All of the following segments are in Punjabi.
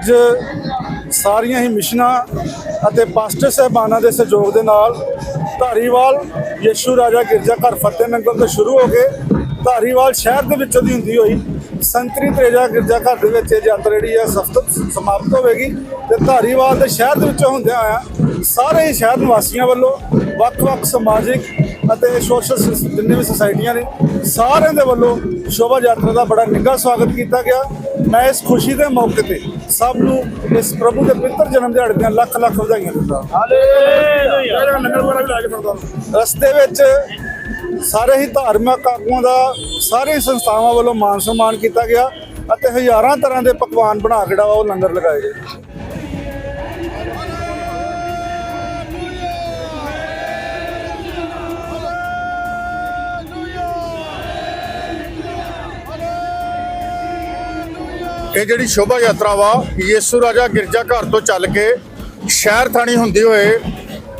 ਅੱਜ ਸਾਰੀਆਂ ਹੀ ਮਿਸ਼ਨਾਂ ਅਤੇ ਪਾਸਟਰ ਸਹਿਬਾਨਾਂ ਦੇ ਸਹਿਯੋਗ ਦੇ ਨਾਲ ਧਾਰੀਵਾਲ ਯਸ਼ੂ ਰਾਜਾ ਗਿਰਜਾ ਘਰ ਫਤਿਹ ਨਗਰ ਤੋਂ ਸ਼ੁਰੂ ਹੋ ਕੇ ਧਾਰੀਵਾਲ ਸ਼ਹਿਰ ਦੇ ਵਿੱਚੋਂ ਦੀ ਹੁੰਦੀ ਹੋਈ ਸੰਤਰੀ ਤੇਜਾ ਗਿਰਜਾ ਘਰ ਦੇ ਵਿੱਚ ਇਹ ਯਾਤਰਾ ਜਿਹੜੀ ਹੈ ਸਫਤ ਸਮਾਪਤ ਹੋਵੇਗੀ ਤੇ ਧਾਰੀਵਾਲ ਦੇ ਸ਼ਹਿਰ ਦੇ ਵਿੱਚੋਂ ਹੁੰਦਿਆਂ ਆਇਆ ਸਾਰੇ ਹੀ ਸ਼ਹਿਰ ਨਿਵਾਸੀਆਂ ਵੱਲੋਂ ਵੱਖ-ਵੱਖ ਸਮਾਜਿਕ ਅਤੇ ਸੋਸ਼ਲ ਸ- ਜਿੰਨੇ ਵੀ ਸੁਸਾਇਟੀਆਂ ਨੇ, ਸਾਰਿਆਂ ਦੇ ਵੱਲੋਂ ਸ਼ੋਭਾ ਯਾਤਰਾ ਦਾ ਬੜਾ ਨਿੱਘਾ ਸਵਾਗਤ ਕੀਤਾ ਗਿਆ। ਮੈਂ ਇਸ ਖੁਸ਼ੀ ਦੇ ਮੌਕੇ ਤੇ ਸਭ ਨੂੰ ਇਸ ਪ੍ਰਭੂ ਦੇ ਪਵਿੱਤਰ ਜਨਮ ਦਿਹਾੜੇ ਦੀਆਂ ਲੱਖ ਲੱਖ ਵਧਾਈਆਂ ਦਿੰਦਾ ਰਸਤੇ ਵਿੱਚ ਸਾਰੇ ਹੀ ਧਾਰਮਿਕ ਆਗੂਆਂ ਦਾ ਸਾਰੇ ਸੰਸਥਾਵਾਂ ਵੱਲੋਂ ਮਾਨ ਸਨਮਾਨ ਕੀਤਾ ਗਿਆ ਅਤੇ ਹਜ਼ਾਰਾਂ ਤਰ੍ਹਾਂ ਦੇ ਪਕਵਾਨ ਬਣਾ ਕੇ ਉਹ ਲੰਗਰ ਲਗਾਏ ਗਏ। ਇਹ ਜਿਹੜੀ ਸ਼ੋਭਾ ਯਾਤਰਾ ਵਾ, ਯੇਸੂ ਰਾਜਾ ਗਿਰਜਾ ਘਰ ਤੋਂ ਚੱਲ ਕੇ ਸ਼ਹਿਰ ਥਾਣੀ ਹੁੰਦੀ ਹੋਏ,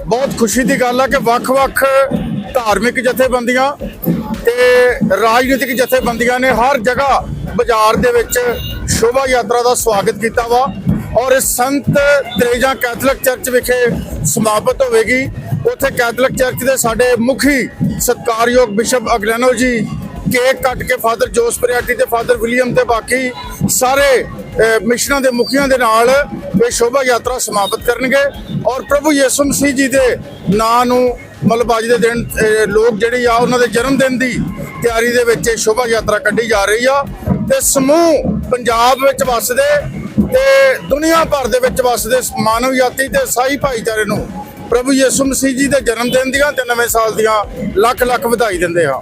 ਬਹੁਤ ਖੁਸ਼ੀ ਦੀ ਗੱਲ ਆ ਕਿ ਵੱਖ-ਵੱਖ ਧਾਰਮਿਕ ਜਥੇਬੰਦੀਆਂ ਤੇ ਰਾਜਨੀਤਿਕ ਜਥੇਬੰਦੀਆਂ ਨੇ ਹਰ ਜਗ੍ਹਾ ਬਾਜ਼ਾਰ ਦੇ ਵਿੱਚ ਸ਼ੋਭਾ ਯਾਤਰਾ ਦਾ ਸਵਾਗਤ ਕੀਤਾ ਵਾ। ਔਰ ਇਹ ਸੰਤ ਤਰੇਜਾ ਕੈਥੋਲਿਕ ਚਰਚ ਵਿਖੇ ਸਮਾਪਤ ਹੋਵੇਗੀ। ਉੱਥੇ ਕੈਥੋਲਿਕ ਚਰਚ ਦੇ ਸਾਡੇ ਮੁਖੀ ਸਤਕਾਰਯੋਗ ਬਿਸ਼ਪ ਅਗਲੈਨੋ ਜੀ ਕੇਕ ਕੱਟ ਕੇ ਫਾਦਰ ਜੋਸ ਪ੍ਰਿਆਟੀ ਤੇ ਫਾਦਰ ਵਿਲੀਅਮ ਤੇ ਬਾਕੀ ਸਾਰੇ ਮਿਸ਼ਨਾਂ ਦੇ ਮੁਖੀਆਂ ਦੇ ਨਾਲ ਇਹ ਸ਼ੋਭਾ ਯਾਤਰਾ ਸਮਾਪਤ ਕਰਨਗੇ। ਔਰ ਪ੍ਰਭੂ ਯਿਸੂ ਮਸੀਹ ਜੀ ਦੇ ਨਾਂ ਨੂੰ ਮਤਲਬ ਅੱਜ ਦੇ ਦਿਨ ਲੋਕ ਜਿਹੜੇ ਆ, ਉਹਨਾਂ ਦੇ ਜਨਮ ਦਿਨ ਦੀ ਤਿਆਰੀ ਦੇ ਵਿੱਚ ਇਹ ਸ਼ੋਭਾ ਯਾਤਰਾ ਕੱਢੀ ਜਾ ਰਹੀ ਆ। ਤੇ ਸਮੂਹ ਪੰਜਾਬ ਵਿੱਚ ਵੱਸਦੇ ਤੇ ਦੁਨੀਆ ਭਰ ਦੇ ਵਿੱਚ ਵੱਸਦੇ ਮਾਨਵ ਜਾਤੀ ਤੇ ਸਾਈ ਭਾਈਚਾਰੇ ਨੂੰ ਪ੍ਰਭੂ ਯਿਸੂ ਮਸੀਹ ਜੀ ਦੇ ਜਨਮ ਦਿਨ ਦੀਆਂ ਤੇ ਨਵੇਂ ਸਾਲ ਦੀਆਂ ਲੱਖ ਲੱਖ ਵਧਾਈ ਦਿੰਦੇ ਹਾਂ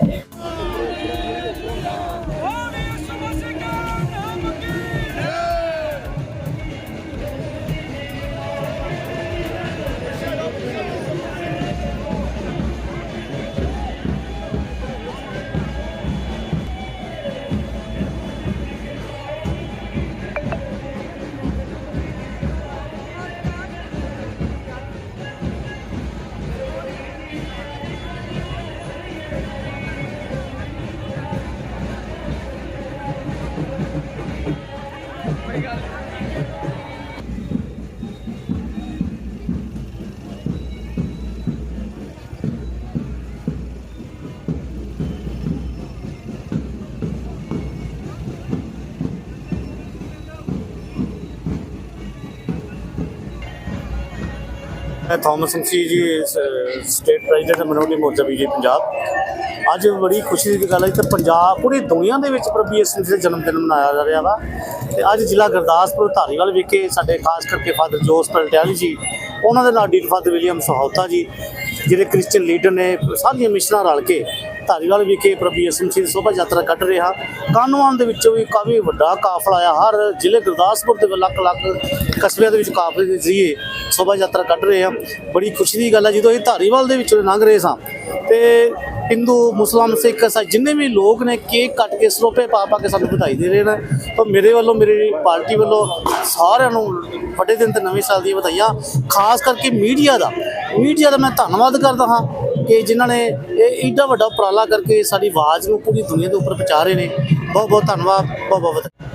ਮੈਂ Thomas Singh ji state president minority Morcha BJP Punjab. ਅੱਜ ਬੜੀ ਖੁਸ਼ੀ ਦੀ ਗੱਲ ਹੈ ਕਿ ਪੰਜਾਬ ਪੂਰੀ ਦੁਨੀਆ ਦੇ ਵਿੱਚ ਪ੍ਰਭੂ ਯਿਸੂ ਮਸੀਹ ਦਾ ਜਨਮ ਦਿਨ ਮਨਾਇਆ ਜਾ ਰਿਹਾ ਵਾ। ਤੇ ਅੱਜ ਜ਼ਿਲ੍ਹਾ ਗੁਰਦਾਸਪੁਰ ਧਾਰੀਵਾਲ ਵਿਖੇ ਸਾਡੇ ਖਾਸ ਕਰਕੇ ਫਾਦਰ ਜੋਸ ਪਲਟਿਆਲੀ ਜੀ, ਉਹਨਾਂ ਦੇ ਨਾਲ ਡੀਨ ਫਾਦਰ ਵਿਲੀਅਮ ਸਹੌਤਾ ਜੀ ਜਿਹੜੇ ਕ੍ਰਿਸਚੀਅਨ ਲੀਡਰ ਨੇ, ਸਾਰੀਆਂ ਮਿਸ਼ਨਾਂ ਰਲ ਕੇ ਧਾਰੀਵਾਲ ਵਿਖੇ ਪ੍ਰਭੂ ਯਿਸੂ ਮਸੀਹ ਦੀ ਸ਼ੋਭਾ ਯਾਤਰਾ ਕੱਢ ਰਿਹਾ ਕਾਨੂੰਨ ਦੇ ਵਿੱਚੋਂ ਵੀ ਕਾਫੀ ਵੱਡਾ ਕਾਫਲਾ ਆਇਆ ਹਰ ਜ਼ਿਲ੍ਹੇ ਗੁਰਦਾਸਪੁਰ ਦੇ ਲੱਖ ਲੱਖ ਕਸਬਿਆਂ ਦੇ ਵਿੱਚ ਕਾਫਲੇ ਦੇ ਜ਼ਰੀਏ ਸ਼ੋਭਾ ਯਾਤਰਾ ਕੱਢ ਰਹੇ ਆ ਬੜੀ ਖੁਸ਼ੀ ਦੀ ਗੱਲ ਹੈ ਜਦੋਂ ਅਸੀਂ ਧਾਰੀਵਾਲ ਦੇ ਵਿੱਚੋਂ ਲੰਘ ਰਹੇ ਸਾਂ, ਤੇ ਹਿੰਦੂ, ਮੁਸਲਮਾਨ, ਸਿੱਖ ਇਸਾਈ ਜਿੰਨੇ ਵੀ ਲੋਕ ਨੇ, ਕੇਕ ਕੱਟ ਕੇ ਸਰੋਪੇ ਪਾ ਪਾ ਕੇ ਸਾਨੂੰ ਵਧਾਈ ਦੇ ਰਹੇ ਨੇ। ਤਾਂ ਮੇਰੇ ਵੱਲੋਂ, ਮੇਰੀ ਪਾਰਟੀ ਵੱਲੋਂ ਸਾਰਿਆਂ ਨੂੰ ਵੱਡੇ ਦਿਨ ਤੇ ਨਵੇਂ ਸਾਲ ਦੀਆਂ ਵਧਾਈਆਂ, ਖਾਸ ਕਰਕੇ ਮੀਡੀਆ ਦਾ। ਮੀਡੀਆ ਦਾ ਮੈਂ ਧੰਨਵਾਦ ਕਰਦਾ ਹਾਂ ਕਿ ਜਿਨ੍ਹਾਂ ਨੇ ਇਹ ਏਡਾ ਵੱਡਾ ਉਪਰਾਲਾ ਕਰਕੇ ਸਾਡੀ ਆਵਾਜ਼ ਨੂੰ ਪੂਰੀ ਦੁਨੀਆ ਦੇ ਉੱਪਰ ਪਹੁੰਚਾ ਰਹੇ ਨੇ ਬਹੁਤ ਬਹੁਤ ਧੰਨਵਾਦ ਬਹੁਤ ਬਹੁਤ ਵਧਾਈ।